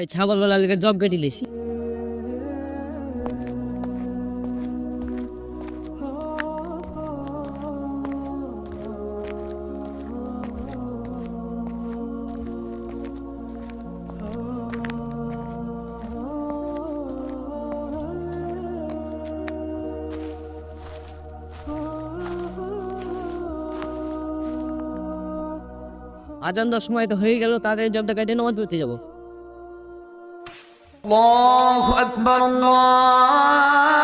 ভাই ছাগল বেলা লেগে জব কেটে লিছি আজান দশ সময় তো হয়ে গেল তাদের জবটা কেটে নামাজ পড়তে যাব। الله أكبر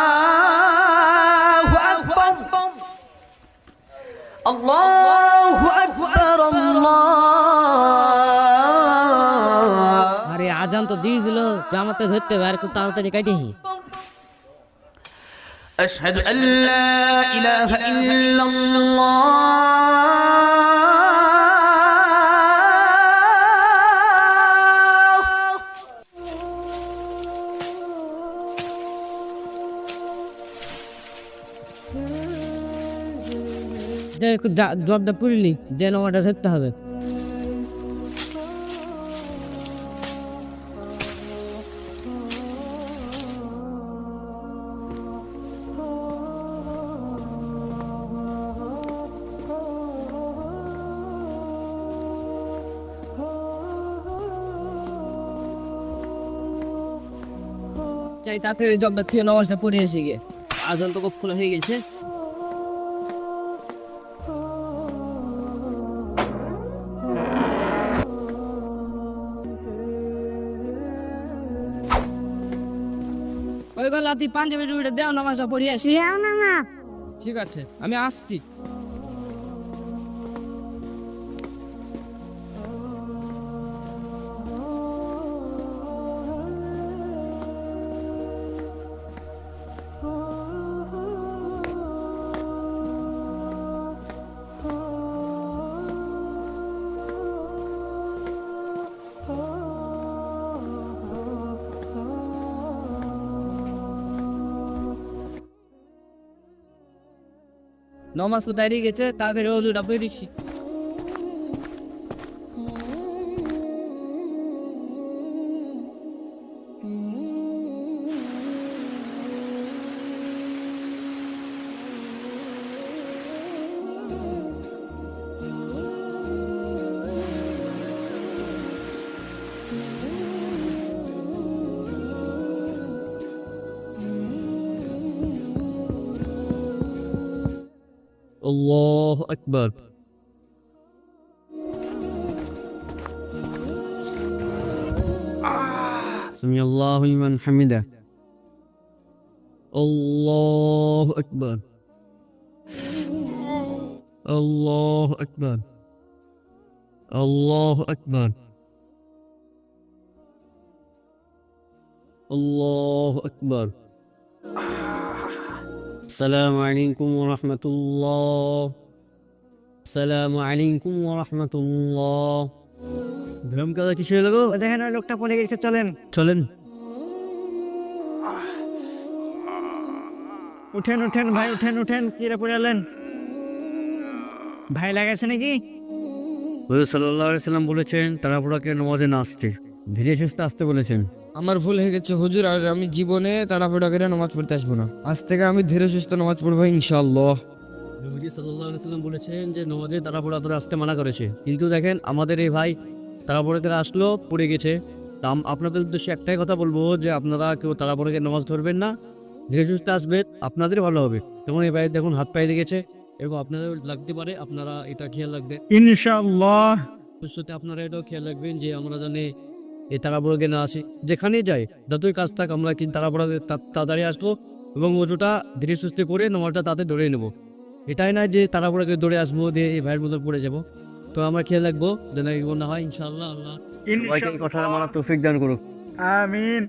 الله أكبر الله أكبر الله আরে আজান তো দিয়ে দিল জামাতে ধরতে হবে আর একটু তাড়াতাড়ি কাটিহি أشهد أن لا إله إلا الله যে একটু জবটা পুরিলি যে নামাজটা ধরতে হবে। চাই তাড়াতাড়ি জবটা থেকে নামাজটা পড়ে এসে গিয়ে আজান তো কক্ষণ হয়ে গেছে। গলা তুই পাঞ্জাবি টুপিটা দেও নামাজটা পড়িয়ে আসি। ঠিক আছে আমি আসছি। নমাজ তো দাঁড়িয়ে গেছে তাদের ওলুটা বেরিয়েছি الله أكبر. سمع الله لمن حمده. الله أكبر. الله أكبر. الله أكبر. الله أكبر. السلام عليكم ورحمة الله السلام عليكم ورحمة الله ধরম কাদা কিছু হলো গো দেখেন ওই লোকটা পড়ে গেছে চলেন চলেন উঠেন উঠেন ভাই উঠেন উঠেন কিরে পড়ে এলেন ভাই লাগাইছে নাকি হুজুর সাল্লাল্লাহু আলাইহি সাল্লাম বলেছেন তাড়াহুড়াকে নামাজে না আসতে ধীরে সুস্থে আসতে বলেছেন আমার ভুল হয়ে গেছে হুজুর আর আমি জীবনে তাড়াহুড়া করে নামাজ পড়তে আসব না। আজ থেকে আমি ধীরে সুস্থ নামাজ পড়ব ইনশাআল্লাহ। নবীজি সাল্লাল্লাহু আলাইহি সাল্লাম বলেছেন যে নামাজে তাড়াহুড়া করে আসতে মানা করেছে। কিন্তু দেখেন আমাদের এই ভাই তাড়াহুড়া করে আসলো পড়ে গেছে। তা আপনাদের উদ্দেশ্যে একটাই কথা বলব যে আপনারা কেউ তাড়াহুড়া করে নামাজ ধরবেন না। ধীরে সুস্থে আসবেন আপনাদেরই ভালো হবে। যেমন এই ভাই দেখুন হাত পায়ে লেগেছে। এরকম আপনাদের লাগতে পারে আপনারা এটা খেয়াল রাখবেন। ইনশাআল্লাহ। ভবিষ্যতে আপনারা এটাও খেয়াল রাখবেন যে আমরা জানি এই তাড়াহুড়োকে না আসি। যেখানেই যাই যতই কাজ থাক আমরা কিন্তু তারাপড়া তাড়াতাড়ি আসব এবং ওজোটা ধীরে সুস্থ করে নামাজটা তাতে ধরে নেব। এটাই না যে তাড়াহুড়াকে দৌড়ে আসব দিয়ে এই ভাইয়ের মতো পড়ে যাব। তো আমরা খেয়াল রাখব যেন এগুলো না হয় ইনশাল্লাহ আল্লাহ। ইনশাআল্লাহ কথা আমার তৌফিক দান করুক। আমিন।